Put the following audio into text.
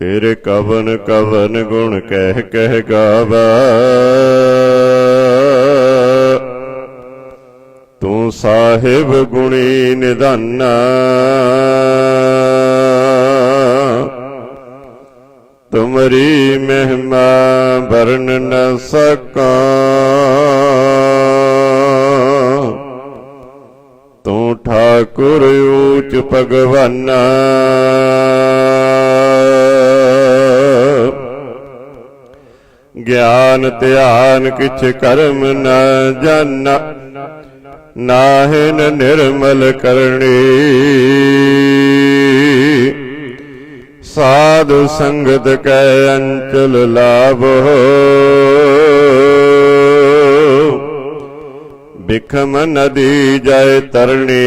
ਤੇਰੇ ਕਵਨ ਕਵਨ ਗੁਣ ਕਹਿ ਕਹਿ ਗਾਵਾ। ਤੂੰ ਸਾਹਿਬ ਗੁਣੀ ਨਿਧਾਨਾ। ਤੁਮਰੀ ਮਹਿਮਾ ਵਰਨ ਨ ਸਕਾਂ। ਤੂੰ ਠਾਕੁਰ ਊਚ ਭਗਵਾਨਾ। ਗਿਆਨ ਧਿਆਨ ਕਿਛ ਕਰਮ ਨਾ ਜਨ। ਨਾਹਿਨ ਨਿਰਮਲ ਕਰਣੀ ਸਾਧੂ ਸੰਗਤ ਕੈ ਅੰਚਲ ਲਾਭ। ਬਿਖਮ ਨਦੀ ਜੈ ਤਰਣੀ।